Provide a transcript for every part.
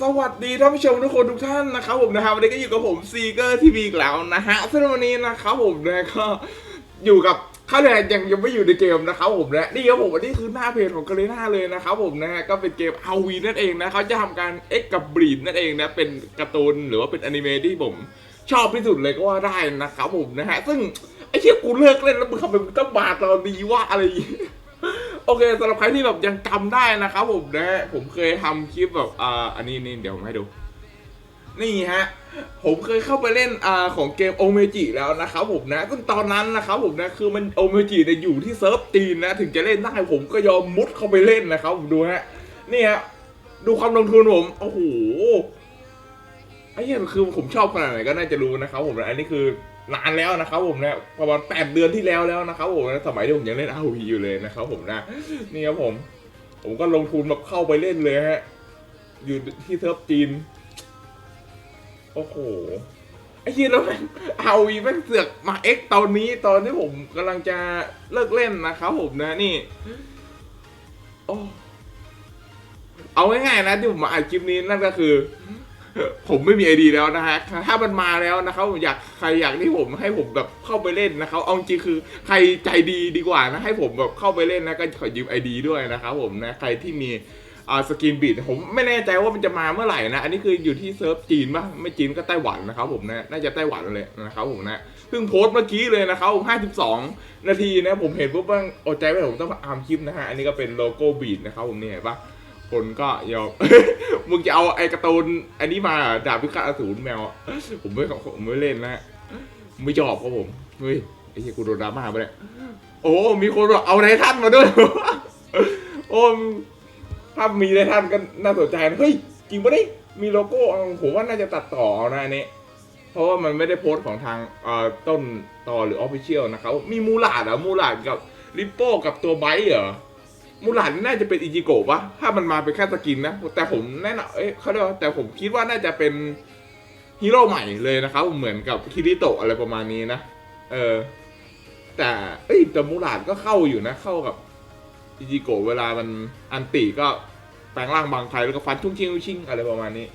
สวัสดีท่านผู้ชมทุกคนทุกท่านนะครับผมนะครับวันนี้ก็อยู่กับผมซีเกอร์ทีวีอีกแล้วนะฮะซึ่งวันนี้นะครับผมนะก็อยู่กับข้าแรงยังยังไม่อยู่ในเกมนะครับผมนะนี่ครับผมอันนี้คือหน้าเพจของกาเลน่าเลยนะครับผมนะฮะก็เป็นเกมเอาวีนั่นเองนะเขาจะทำการเอ็กกับบรีดนั่นเองนะเป็นการ์ตูนหรือว่าเป็นอนิเมะที่ผมชอบที่สุดเลยก็ว่าได้นะครับผมนะฮะซึ่งไอ้เชี่ยกูเลิกเล่นแล้วมึงทำไมมึงต้องมาดตอนนี้ว่าอะไรอย่างงี้ โอเคสำหรับใครที่แบบยังจำได้นะครับผมนะผมเคยทำคลิปแบบอ่าอันนี้นี่เดี๋ยวผมให้ดู นี่ฮะ ผมเคยเข้าไปเล่นอ่าของเกมโอเมจิแล้วนะครับผมนะซึ่งตอนนั้นนะครับผมนะคือมันโอเมจิเนี่ยอยู่ที่เซิร์ฟจีนนะถึงจะเล่นได้ผมก็ยอมมุดเข้าไปเล่นนะครับผมดูฮะนี่ฮะดูความลงทุนผมโอ้โห ไอ้เหี้ยคือผมชอบขนาดไหนก็น่าจะรู้นะครับผมนะอันนี้คือนานแล้วนะครับผมนะประมาณแปดเดือนที่แล้วแล้วนะครับผมนะสมัยที่ผมยังเล่นอาวีอยู่เลยนะครับผมนะนี่ครับผม ผมก็ลงทุนแบบเข้าไปเล่นเลยฮะ อยู่ที่เซิร์ฟจีน โอ้โหไอ้ยียแล้วแม่งเอาวีแม่งเสือกมาเอ็กตอนนี้ตอนที่ผมกำลังจะเลิกเล่นนะครับผมนะนี่โอ้เอาง่ายๆนะที่ผมมาอัดคลิปนี้นั่นก็คือ ผมไม่มีไอดีแล้วนะฮะ ถ้ามันมาแล้วนะครับอยากใครอยากที่ผมให้ผมแบบเข้าไปเล่นนะครับเอาจริงคือใครใจดีดีกว่านะให้ผมแบบเข้าไปเล่นนะก็ขอยืมไอดีด้วยนะครับผมนะใครที่มีอ่าสกินบีดผมไม่แน่ใจว่ามันจะมาเมื่อไหร่นะ อันนี้คืออยู่ที่เซิร์ฟจีนปะไม่จีนก็ไต้หวันนะครับผมนะน่าจะไต้หวันเลยนะครับผมนะเพิ่งโพสต์เมื่อกี้เลยนะครับผม52 นาทีนะผมเห็นปุ๊บว่าอดใจไม่ผมต้องมาอามคลิปนะฮะอันนี้ก็เป็นโลโก้บีดนะครับผมเนี่เห็นปะคนก็ยอม มึงจะเอาไอ้การ์ตูนอันนี้มาดาบพิฆาตอสูรแมวอะผมไม่ผมไม่เล่นนะไม่ชอบครับผมเฮ้ยไอ้เหี้ยกูโดนดราม่าไปเลยโอ้ มีคนบอกเอาไททันมาด้วย โอ้ถ้ามีไททันก็น่าสนใจเฮ้ยจริงปะเนี่ยมีโลโก้ผมว่าน่าจะตัดต่อเอานะอันนี้เพราะว่ามันไม่ได้โพสต์ของทางเอ่อต้นต่อหรือออฟฟิเชียลนะครับ มีมูลาดเหรอมูลาดกับริปโป้กับตัวไบต์เหรอ มูลานน่าจะเป็นอิจิโกะปะถ้ามันมาเป็นแค่สกินนะ แต่ผมแน่นอนเอ้ยเขาเรียกว่าแต่ผมคิดว่าน่าจะเป็นฮีโร่ใหม่เลยนะครับ เหมือนกับคิริโตะอะไรประมาณนี้นะ เออ แต่เอ้ยแต่มูลาดก็เข้าอยู่นะ เข้ากับอิจิโกะเวลามันอันติก็แปลงร่างบางใครแล้วก็ฟันชุ่งชิงชุ่งชิงอะไรประมาณนี้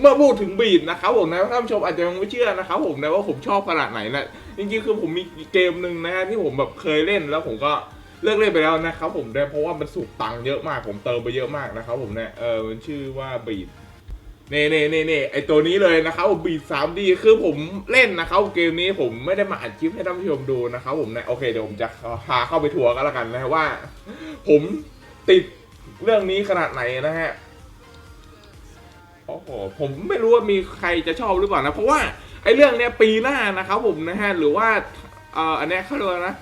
เมื่อพูดถึงบีดนะครับผมนะท่านผู้ชมอาจจะยังไม่เชื่อนะครับผมนะว่าผมชอบขนาดไหนนะจริงๆคือผมมีเกมหนึ่งนะฮะที่ผมแบบเคยเล่นแล้วผมก็ เลิกเล่นไปแล้วนะครับผมนะเพราะว่ามันสูบตังค์เยอะมากผมเติมไปเยอะมากนะครับผมเนี่ยเออมันชื่อว่าบีดเน่เน่เน่เน่ไอตัวนี้เลยนะครับบีดสามดีคือผมเล่นนะครับเกมนี้ผมไม่ได้มาอัดคลิปให้ท่านผู้ชมดูนะครับผมเนะโอเคเดี๋ยวผมจะพาเข้าไปทัวร์กันแล้วกันนะว่า ผมติดเรื่องนี้ขนาดไหนนะฮะโอ้โหผมไม่รู้ว่ามีใครจะชอบหรือเปล่านะ เพราะว่าไอ้เรื่องเนี้ยปีหน้านะครับผมนะฮะหรือว่าเอ่ออันเนี้ยเขาเรียกนะ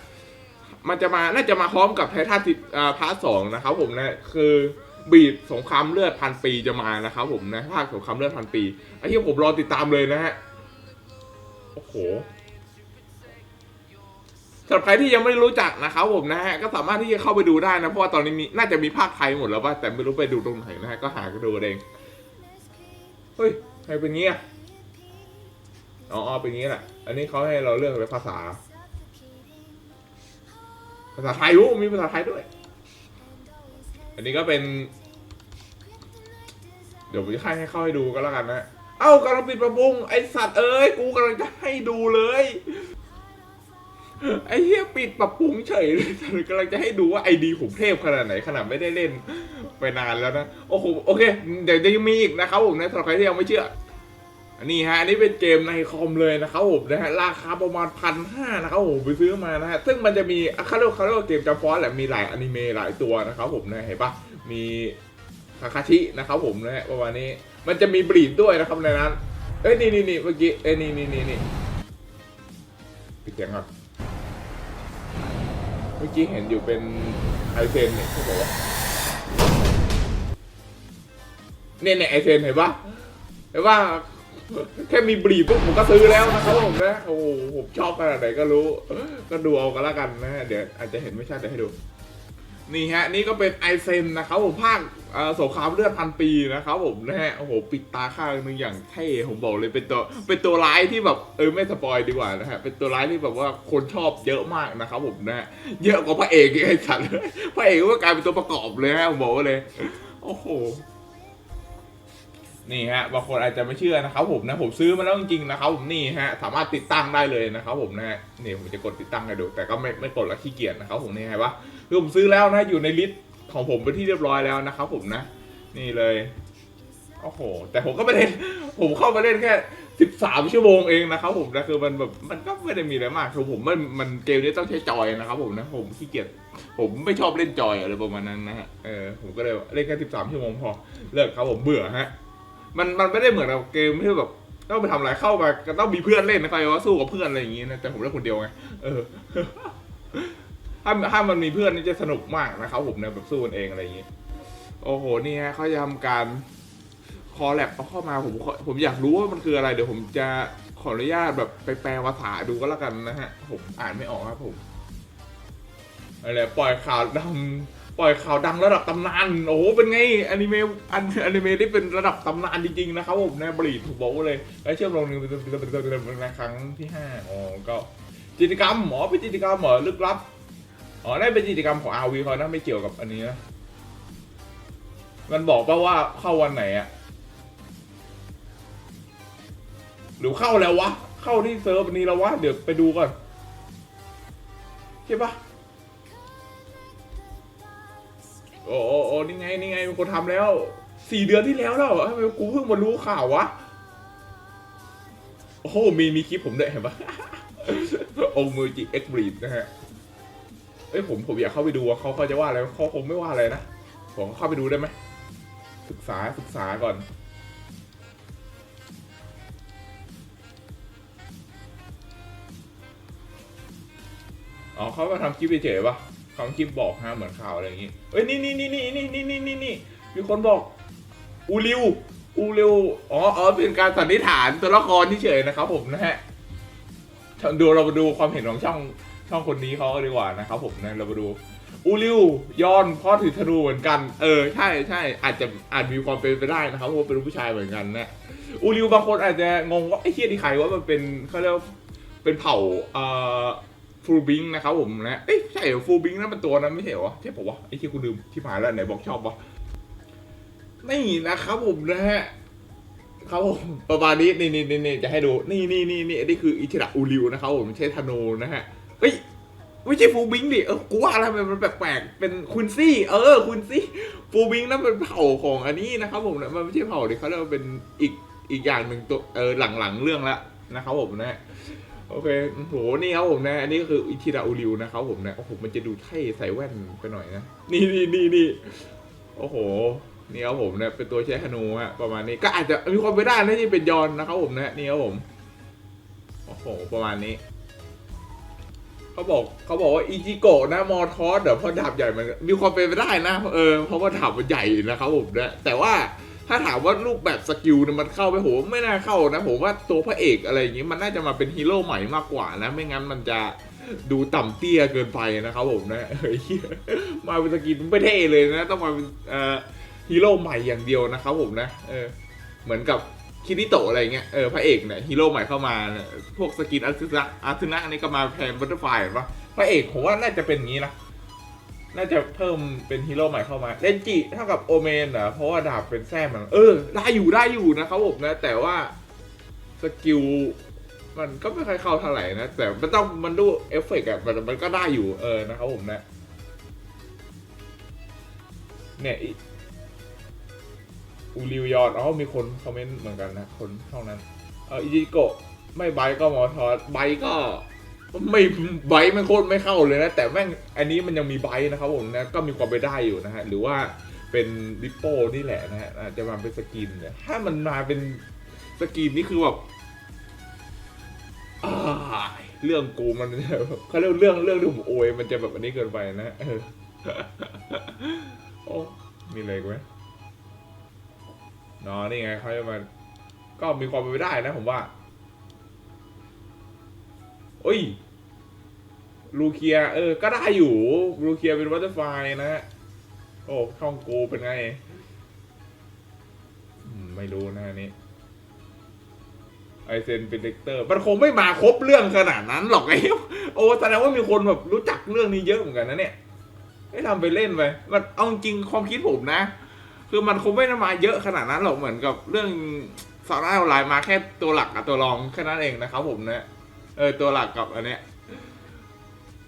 มันจะมาน่าจะมาพร้อมกับไททันติอ่าพาร์ทสองนะครับผมนะคือบีดสงครามเลือดพันปีจะมานะครับผมนะภาคสงครามเลือดพันปีไอ้ที่ผมรอติดตามเลยนะฮะโอ้โหสำหรับใครที่ยังไม่รู้จักนะครับผมนะฮะก็สามารถที่จะเข้าไปดูได้นะเพราะว่าตอนนี้มีน่าจะมีภาคไทยหมดแล้วป่ะแต่ไม่รู้ไปดูตรงไหนนะฮะก็หากันดูเองเฮ้ยใครเป็นเงี้อะอ๋อเป็นงี้แหละอันนี้เขาให้เราเลือกเป็นภาษา ภาษาไทยรู้มีภาษาไทยด้วย อันนี้ก็เป็น เดี๋ยวผมจะให้ให้เข้าให้ดูก็แล้วกันนะ เอ้ากำลังปิดประมุงไอสัตว์เอ้ยกูกำลังจะให้ดูเลยไอ้เหี้ยปิดปรับปรุงเฉยเลยกำลังจะให้ดูว่าไอดีผมเทพขนาดไหนขนาดไม่ได้เล่นไปนานแล้วนะ โอ้โห โอเค เดี๋ยวจะยังมีอีกนะครับผมนะสำหรับใครที่ยังไม่เชื่อ อันนี้ฮะอันนี้เป็นเกมในคอมเลยนะครับผมนะฮะราคาประมาณพันห้านะครับผมไปซื้อมานะฮะซึ่งมันจะมีเขาเรียกเขาเรียกว่าเกมจำฟอนแหละมีหลายอนิเมะหลายตัวนะครับผมนะเห็นปะมีคาคาชินะครับผมนะฮะประมาณนี้มันจะมีบรีดด้วยนะครับในนั้นเอ้ยนี่นี่นี่เมื่อกี้เอ้ยนี่นี่นี่นี่ปิดเสียงก่อนเมื่อกี้เห็นอยู่เป็นไอเซนเนี่ยเขาบอกว่าเนี่ยเนี่ยไอเซนเห็นปะเห็นปะ แค่มีบรีดปุ๊บผมก็ซื้อแล้วนะครับผมนะ โอ้โหผมชอบขนาดไหนก็รู้ ก็ดูเอากันละกันนะ เดี๋ยวอาจจะเห็นไม่ชัดเดี๋ยวให้ดู นี่ฮะ นี่ก็เป็นไอเซนนะครับผมภาคสงครามเลือดพันปีนะครับผมนะฮะ โอ้โห ปิดตาข้างหนึงอย่างเท่ผมบอกเลยเป็นตัวเป็นตัวร้ายที่แบบเออไม่สปอยดีกว่านะฮะ เป็นตัวร้ายที่แบบว่าคนชอบเยอะมากนะครับผมนะฮะ เยอะกว่าพระเอกอีกไอ้สัตว์พระเอกก็กลายเป็นตัวประกอบเลยฮะผมบอกเลย โอ้โห นี่ฮะบางคนอาจจะไม่เชื่อนะครับผมนะผมซื้อมาแล้วจริงๆนะครับผมนี่ฮะสามารถติดตั้งได้เลยนะครับผมนะฮะนี่ผมจะกดติดตั้งให้ดูแต่ก็ไม่ไม่กดแล้วขี้เกียจนะครับผมนี่ไงวะคือผมซื้อแล้วนะอยู่ในลิสต์ของผมเป็นที่เรียบร้อยแล้วนะครับผมนะ นี่เลยโอ้โหแต่ผมก็ไม่ได้ผมเข้ามาเล่นแค่สิบสามชั่วโมงเองนะครับผมนะคือมันแบบมันก็ไม่ได้มีอะไรมากคือผมมันมันเกมนี้ต้องใช้จอยนะครับผมนะผมขี้เกียจผมไม่ชอบเล่นจอยอะไรประมาณนั้นนะฮะเออผมก็เลยเล่นแค่สิบสามชั่วโมงพอเลิกครับผมเบื่อฮะ มันมันไม่ได้เหมือนกับเกมที่แบบต้องไปทำอะไรเข้ามาก็ต้องมีเพื่อนเล่นนะใครว่าสู้กับเพื่อนอะไรอย่างงี้นะแต่ผมเล่นคนเดียวไงเออ ถ้าถ้ามันมีเพื่อนนี่จะสนุกมากนะครับผมเนี่ยแบบสู้กันเองอะไรอย่างงี้ โอ้โหนี่ฮะเขาจะทำการคอแลบเอาเข้ามาผมผมอยากรู้ว่ามันคืออะไรเดี๋ยวผมจะขออนุญาตแบบไปแปลภาษาดูก็แล้วกันนะฮะ ผมอ่านไม่ออกครับผมอะไรปล่อยข่าวดัง ปล่อยข่าวดังระดับตำนาน โอ้โห เป็นไงอนิเมะอันอนิเมะที่เป็นระดับตำนานจริงๆนะครับผมนะบลีดถูกบอกเลยและเชื่อมโยงหนึ่งเป็นเป็นเป็นเป็นเป็นในครั้งที่ห้าอ๋อก็กิจกรรมหมอเป็นกิจกรรมเหมอลึกลับอ๋อได้เป็นกิจกรรมของอาวีเขานะไม่เกี่ยวกับอันนี้นะมันบอกป่าว่าเข้าวันไหนอะหรือเข้าแล้ววะ เข้าที่เซิร์ฟนี้แล้ววะ เดี๋ยวไปดูก่อนใช่ปะ อ้โอ้โอ้นี่ไงนี่ไงมีคนทำแล้วสี่เดือนที่แล้วแล้วทำไมกูเพิ่งมารู้ข่าววะโอ้โหมีมีคลิปผมด้วยเห็นปะองมือจิเอ็กบรีดนะฮะเอ้ยผมผมอยากเข้าไปดูว่าเขาเขาจะว่าอะไรเขาคงไม่ว่าอะไรนะผมเข้าไปดูได้ไหมศึกษาศึกษาก่อนอ๋อเขามาทำคลิปเฉยๆปะ ทำคลิปบอกฮะเหมือนข่าวอะไรอย่างงี้เอ้ยนี่นี่นี่นี่นี่นี่นี่นี่นี่มีคนบอกอูริวอูริวอ๋ออ๋อเป็นการสันนิษฐานตัวละครเฉยๆนะครับผมนะฮะดูเรามาดูความเห็นของช่องช่องคนนี้เขาดีกว่านะครับผมนะเรามาดูอูริวย้อนพ่อถือธนูเหมือนกัน เออใช่ใช่อาจจะอาจมีความเป็นไปได้นะครับเพราะว่าเป็นผู้ชายเหมือนกันนะอูริวบางคนอาจจะงงว่าไอ้เฮียที่ใครว่ามันเป็นเขาเรียกว่าเป็นเผ่าเอ่อ ฟูบิงนะครับผมนะเอ้ยใช่หรอฟูบิงนั่นมันตัวนั้นไม่ใช่เหรอใช่ปะวะไอ้ที่กูลืมที่ผ่านแล้วไหนบอกชอบวะนี่นะครับผมนะฮะครับผมประมาณนี้นี่นี่นี่นี่จะให้ดูนี่นี่นี่นี่อันนี้คืออิชิระอูริวนะครับผมใช้ธนูนะฮะเฮ้ยไม่ใช่ฟูบิงดิเออกูว่าอะไรมันแปลกๆเป็นคุนซี่ เออคุนซี่ฟูบิงนั่นเป็นเผ่าของอันนี้นะครับผมนะมันไม่ใช่เผ่าดิเขาเรียกว่าเป็นอีกอีกอย่างหนึ่งตัวเออหลังๆเรื่องละนะครับผมนะ โอเคโหนี่ครับผมนะ อันนี้ก็คืออิชิระอุริวนะครับผมนะโอ้โหมันจะดูเท่ใส่แว่นไปหน่อยนะ นี่นี่นี่นี่โอ้โห นี่ครับผมนะเป็นตัวใช้ธนูฮะประมาณนี้ก็อาจจะมีความไปนได้นะที่เป็นยอนนะครับผมนะนี่ครับผมโอ้โหประมาณนี้เขาบอกเขาบอกว่าอิจิโกะนะมอทอสเดี๋ยวพอดาบใหญ่มันมีความเป็นไปได้นะเออเพราะว่าดาบมันใหญ่นะครับผมนะแต่ว่า ถ้าถามว่ารูปแบบสกิลเนี่ยมันเข้าไปโหไม่น่าเข้านะผมว่าตัวพระเอกอะไรอย่างงี้มันน่าจะมาเป็นฮีโร่ใหม่มากกว่านะไม่งั้นมันจะดูต่ำเตี้ยเกินไปนะครับผมนะเฮ้ยมาเป็นสกินไม่เท่เลยนะ ต้องมาเป็นฮีโร่ใหม่อย่างเดียวนะครับผมนะเออเหมือนกับคิริโตะอะไรเงี้ยเออพระเอกเนี่ยฮีโร่ใหม่เข้ามาพวกสกินอาร์ซึนะอาร์ซึนะนี่ก็มาแทนบัตเตอร์ไฟล์ปะพระเอกผมว่าน่าจะเป็นอย่างนี้นะ น่าจะเพิ่มเป็นฮีโร่ใหม่เข้ามาเลนจิเท่ากับโอเมนเหรอเพราะว่าดาบเป็นแท้มัน เออ ได้อยู่ได้อยู่นะครับผมนะ แต่ว่าสกิลมันก็ไม่ค่อยเข้าเท่าไหร่นะ แต่มันต้องมันดูเอฟเฟกต์อะมันมันก็ได้อยู่เออนะครับผมนะ เนี่ยอูริวยอนอ๋อมีคนคอมเมนต์เหมือนกันนะ คนเท่านั้น เอออิจิโกะไม่ไบก็มอทอสไบก็ ไม่ไบค์มันโคตรไม่เข้าเลยนะ แต่แม่งอันนี้มันยังมีไบค์นะครับผมนะก็มีความไปได้อยู่นะฮะหรือว่าเป็นดิปโป้นี่แหละนะฮะจะมาเป็นสกินเนี่ยถ้ามันมาเป็นสกินนี่คือแบบอ้าเรื่องกูมันเขาเรียกเรื่องเรื่องที่ผมโอยมันจะแบบอันนี้เกินไปนะโอ้มีอะไรอีกไหมนาะนี่ไงเขาจะมาก็มีความเป็นไปได้นะผมว่า โอ้ยลูเคีย เออ ก็ได้อยู่ ลูเคียเป็นวัตเตอร์ไฟนะฮะ โอ้ช่องกูเป็นไง ไม่รู้นะอันนี้ ไอเซนเป็นเลกเตอร์ มันคงไม่มาครบเรื่องขนาดนั้นหรอกไอ้โอ้แสดงว่ามีคนแบบรู้จักเรื่องนี้เยอะเหมือนกันนะเนี่ยให้ทำไปเล่นไป มันเอาจริงความคิดผมนะ คือมันคงไม่ได้มาเยอะขนาดนั้นหรอกเหมือนกับเรื่องสาระออนไลน์มาแค่ตัวหลักกับตัวรองแค่นั้นเองนะครับผมนะ เออตัวหลักกับอันเนี้ย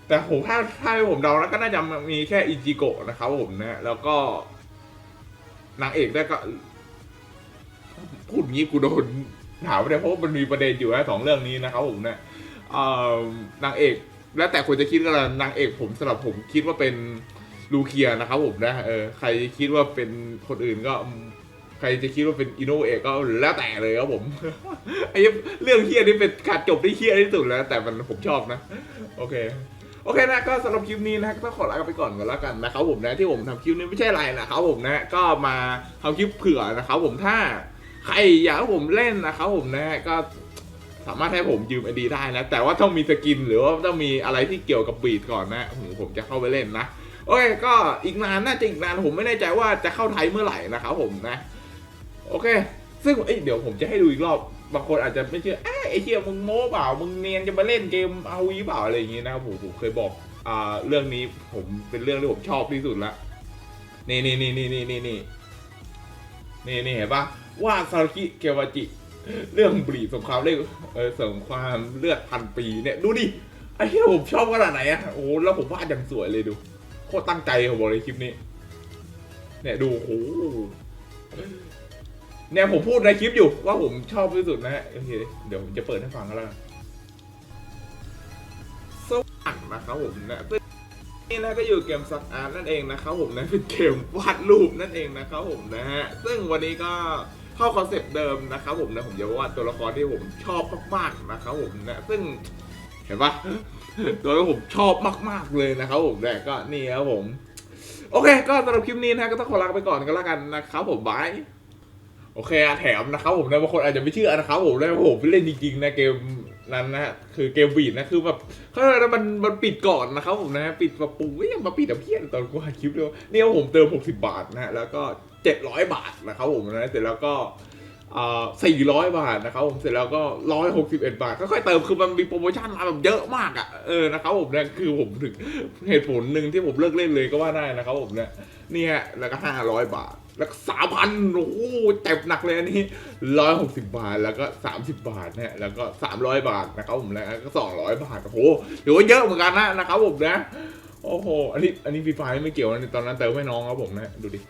แต่ผมถ้าถ้าให้ผมเดาแล้วก็น่าจะมีแค่อิจิโกะนะครับผมนะแล้วก็นางเอกได้ก็พูดงี้กูโดนถามไม่ได้เพราะว่ามันมีประเด็นอยู่นะสองเรื่องนี้นะครับผมนะเอ่อนางเอกแล้วแต่คนจะคิดก็แล้วนางเอกผมสำหรับผมคิดว่าเป็นลูเคียนะครับผมนะเออใครคิดว่าเป็นคนอื่นก็ ใครจะคิดว่าเป็นอินโนเอะก็แล้วแต่เลยครับผมไอ้เรื่องเฮียนี่เป็นการจบที่เฮียที่สุดแล้ว แต่มันผมชอบนะ โอเคโอเคนะก็สำหรับคลิปนี้นะก็ต้องขอลาไปก่อนก่อนแล้วกันนะครับผมนะที่ผมทำคลิปนี้ไม่ใช่อะไรนะครับผมนะก็มาทำคลิปเผื่อนะครับผมถ้าใครอยากให้ผมเล่นนะครับผมนะก็สามารถให้ผมยืมไอดีได้นะ แต่ว่าต้องมีสกินหรือว่าต้องมีอะไรที่เกี่ยวกับบีดก่อนนะผมผมจะเข้าไปเล่นนะ โอเค ก็อีกนานน่าจะอีกนานผมไม่แน่ใจว่าจะเข้าไทยเมื่อไหร่นะครับผมนะ โอเค ซึ่งเอ้ยเดี๋ยวผมจะให้ดูอีกรอบ บางคนอาจจะไม่เชื่ออไอ้เชี่ยมึงโม้เปล่า มึงเนียนจะมาเล่นเกมเอาวีเปล่าอะไรอย่างงี้นะครับผมผมเคยบอกอ่าเรื่องนี้ผมเป็นเรื่องที่ผมชอบที่สุดละนี่นี่นี่นี่นี่นี่นี่นี่นี่เห็นปะว่าซารุกิเกวาจิ เรื่องบีสงครามเลือดเออสงครามเลือดพันปีเนี่ยดูดิไอ้เที่ผมชอบขนาดไหนอะโอ้โหแล้วผมวาดอย่างสวยเลยดูโคตรตั้งใจผมบอกเลยคลิปนี้ เนี่ยดูโอ้โห เนี่ยผมพูดในคลิปอยู่ว่าผมชอบที่สุดนะฮะโอเคเดี๋ยวผมจะเปิดให้ฟังกันแล้วกันสว่างนะครับผมนะนี่นะก็อยู่เกมสักอาร์ตนั่นเองนะครับผมนะเป็นเกมวาดรูปนั่นเองนะครับผมนะฮะซึ่งวันนี้ก็เข้าคอนเซปต์เดิมนะครับผมนะผมจะวาดตัวละครที่ผมชอบมากๆนะครับผมนะซึ่งเห็นปะตัวที่ผมชอบมากๆเลยนะครับผมนะก็นี่ครับผม โอเค ก็สำหรับคลิปนี้นะฮะก็ต้องขอลาไปก่อนกันแล้วกันนะครับผมบาย โอเคอะแถมนะครับผมนะบางคนอาจจะไม่เชื่อนะครับผมนะผมเล่นจริงๆนะเกมนั้นนะฮะคือเกมบีดนะคือแบบเขาเรียกอมันมันปิดก่อนนะครับผมนะปิดปรับปรุงไม่ยังมาปิดแต่เพี้ยนตอนกูหาคลิปเลยนี่ผมเติม 60 บาทนะฮะแล้วก็700 บาทนะครับผมนะเสร็จแล้วก็อ่า400บาทนะครับผมเสร็จแล้วก็161บาทค่อยๆเติมคือมันมีโปรโมชั่นมาแบบเยอะมากอะเออนะครับผมเนะคือผมถึงเหตุผลหนึ่งที่ผมเลิกเล่นเลยก็ว่าได้นะครับผมเนี่ยนี่ยแล้วก็500บาท แล้วก็สามพันโอ้โหเจ็บหนักเลยอันนี้ร้อยหกสิบาทแล้วก็สามสิบาทเนี่ยแล้วก็สามร้อยบาทนะครับผมแล้วก็สองร้อยบาทโอ้โหถือว่าเยอะเหมือนกันนะนะครับผมนะโอ้โหอันนี้อันนี้ฟรีไฟไม่เกี่ยวนะตอนนั้นเติมให้น้องครับผมนะดูดิ